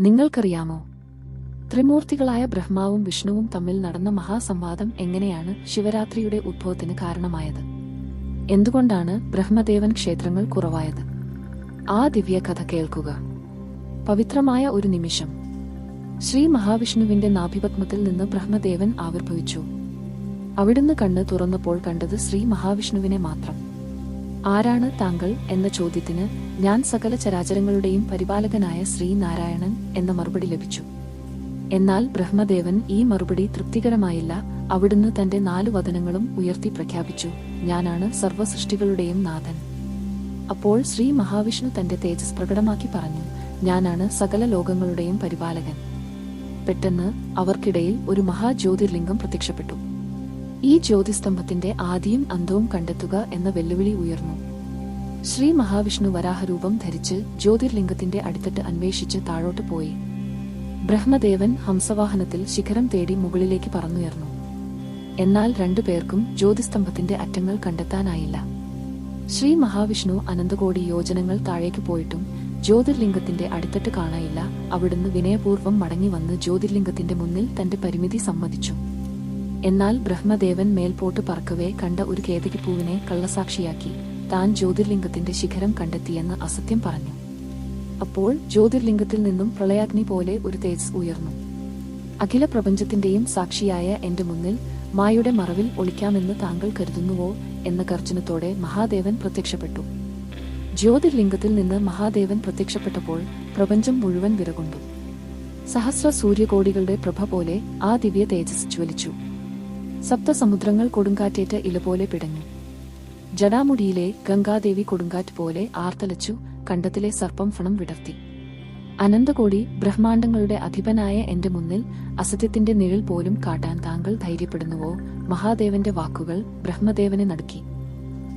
നിങ്ങൾക്കറിയാമോ? ത്രിമൂർത്തികളായ ബ്രഹ്മാവും വിഷ്ണുവും തമ്മിൽ നടന്ന മഹാസംവാദം എങ്ങനെയാണ് ശിവരാത്രിയുടെ ഉദ്ഭവത്തിന് കാരണമായത്? എന്തുകൊണ്ടാണ് ബ്രഹ്മദേവൻ ക്ഷേത്രങ്ങൾ കുറവായത്? ആ ദിവ്യകഥ കേൾക്കുക. പവിത്രമായ ഒരു നിമിഷം. ശ്രീ മഹാവിഷ്ണുവിന്റെ നാഭിപത്മത്തിൽ നിന്ന് ബ്രഹ്മദേവൻ ആവിർഭവിച്ചു. അവിടുന്ന് കണ്ണ് തുറന്നപ്പോൾ കണ്ടത് ശ്രീ മഹാവിഷ്ണുവിനെ മാത്രം. ആരാണ് താങ്കൾ എന്ന ചോദ്യത്തിന് ഞാൻ സകല ചരാചരങ്ങളുടെയും പരിപാലകനായ ശ്രീനാരായണൻ എന്ന മറുപടി ലഭിച്ചു. എന്നാൽ ബ്രഹ്മദേവൻ ഈ മറുപടി തൃപ്തികരമായില്ല. അവിടുന്ന് തന്റെ നാലു വചനങ്ങളും ഉയർത്തി പ്രഖ്യാപിച്ചു. ഞാനാണ് സർവസൃഷ്ടികളുടെയും നാഥൻ. അപ്പോൾ ശ്രീ മഹാവിഷ്ണു തന്റെ തേജസ് പ്രകടമാക്കി പറഞ്ഞു. ഞാനാണ് സകല ലോകങ്ങളുടെയും പരിപാലകൻ. പെട്ടെന്ന് അവർക്കിടയിൽ ഒരു മഹാജ്യോതിർലിംഗം പ്രത്യക്ഷപ്പെട്ടു. ഈ ജ്യോതിസ്തംഭത്തിന്റെ ആദിയും അന്തവും കണ്ടെത്തുക എന്ന വെല്ലുവിളി ഉയർന്നു. ശ്രീ മഹാവിഷ്ണു വരാഹരൂപം ധരിച്ച് ജ്യോതിർലിംഗത്തിന്റെ അടിത്തട്ട് അന്വേഷിച്ച് താഴോട്ട് പോയി. ബ്രഹ്മദേവൻ ഹംസവാഹനത്തിൽ ശിഖരം തേടി മുകളിലേക്ക് പറന്നുയർന്നു. എന്നാൽ രണ്ടുപേർക്കും ജ്യോതിസ്തംഭത്തിന്റെ അറ്റങ്ങൾ കണ്ടെത്താനായില്ല. ശ്രീ മഹാവിഷ്ണു അനന്തകോടി യോജനങ്ങൾ താഴേക്ക് പോയിട്ടും ജ്യോതിർലിംഗത്തിന്റെ അടിത്തട്ട് കാണായില്ല അവിടുന്ന് വിനയപൂർവം മടങ്ങി വന്ന് ജ്യോതിർലിംഗത്തിന്റെ മുന്നിൽ തന്റെ പരിമിതി സമ്മതിച്ചു. എന്നാൽ ബ്രഹ്മദേവൻ മേൽപോട്ട് പറക്കവേ കണ്ട ഒരു കേതകിപ്പൂവിനെ കള്ളസാക്ഷിയാക്കി. താൻ ജ്യോതിർലിംഗത്തിന്റെ ശിഖരം കണ്ടെത്തിയെന്ന് അസത്യം പറഞ്ഞു. അപ്പോൾ ജ്യോതിർലിംഗത്തിൽ നിന്നും പ്രളയാഗ്നി പോലെ ഒരു തേജസ് ഉയർന്നു. അഖില പ്രപഞ്ചത്തിന്റെയും സാക്ഷിയായ എന്റെ മുന്നിൽ മായയുടെ മറവിൽ ഒളിക്കാമെന്ന് താങ്കൾ കരുതുന്നുവോ എന്ന ഗർജനത്തോടെ മഹാദേവൻ പ്രത്യക്ഷപ്പെട്ടു. ജ്യോതിർലിംഗത്തിൽ നിന്ന് മഹാദേവൻ പ്രത്യക്ഷപ്പെട്ടപ്പോൾ പ്രപഞ്ചം മുഴുവൻ വിറകൊണ്ടു. സഹസ്ര സൂര്യകോടികളുടെ പ്രഭ പോലെ ആ ദിവ്യ തേജസ് ജ്വലിച്ചു. സപ്തസമുദ്രങ്ങൾ കൊടുങ്കാറ്റേറ്റ് ഇല പോലെ പിടഞ്ഞു. ജടാമുടിയിലെ ഗംഗാദേവി കൊടുങ്കാറ്റ് പോലെ ആർത്തലച്ചു കണ്ടത്തിലെ സർപ്പം ഫണം വിടർത്തി. അനന്തകോടി ബ്രഹ്മാണ്ടങ്ങളുടെ അധിപനായ എന്റെ മുന്നിൽ അസത്യത്തിന്റെ നിഴൽ പോലും കാട്ടാൻ താങ്കൾ ധൈര്യപ്പെടുന്നുവോ? മഹാദേവന്റെ വാക്കുകൾ ബ്രഹ്മദേവനെ നടുക്കി.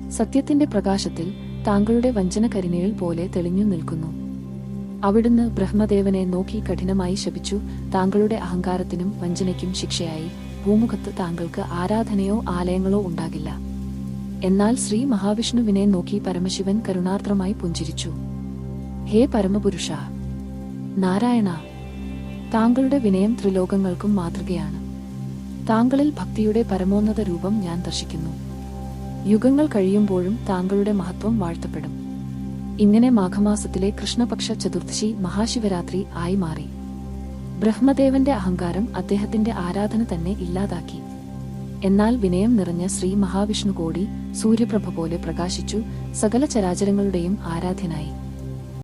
സത്യത്തിന്റെ പ്രകാശത്തിൽ താങ്കളുടെ വഞ്ചന കരിനിഴൽ പോലെ തെളിഞ്ഞു നിൽക്കുന്നു. അവിടുന്ന് ബ്രഹ്മദേവനെ നോക്കി കഠിനമായി ശപിച്ചു താങ്കളുടെ അഹങ്കാരത്തിനും വഞ്ചനയ്ക്കും ശിക്ഷയായി. ഭൂമുഖത്ത് താങ്കൾക്ക് ആരാധനയോ ആലയങ്ങളോ ഉണ്ടാകില്ല. എന്നാൽ ശ്രീ മഹാവിഷ്ണുവിനെ നോക്കി പരമശിവൻ കരുണാർദ്രമായി പുഞ്ചിരിച്ചു. ഹേ പരമപുരുഷ നാരായണ താങ്കളുടെ വിനയം ത്രിലോകങ്ങൾക്കും മാതൃകയാണ്. താങ്കളിൽ ഭക്തിയുടെ പരമോന്നത രൂപം ഞാൻ ദർശിക്കുന്നു. യുഗങ്ങൾ കഴിയുമ്പോഴും താങ്കളുടെ മഹത്വം വാഴ്ത്തപ്പെടും. ഇങ്ങനെ മാഘമാസത്തിലെ കൃഷ്ണപക്ഷ ചതുർദശി മഹാശിവരാത്രി ആയി മാറി. ബ്രഹ്മദേവന്റെ അഹങ്കാരം അദ്ദേഹത്തിന്റെ ആരാധന തന്നെ ഇല്ലാതാക്കി. എന്നാൽ വിനയം നിറഞ്ഞ ശ്രീ മഹാവിഷ്ണു കോടി സൂര്യപ്രഭ പോലെ പ്രകാശിച്ചു സകല ചരാചരങ്ങളുടെയും ആരാധ്യനായി.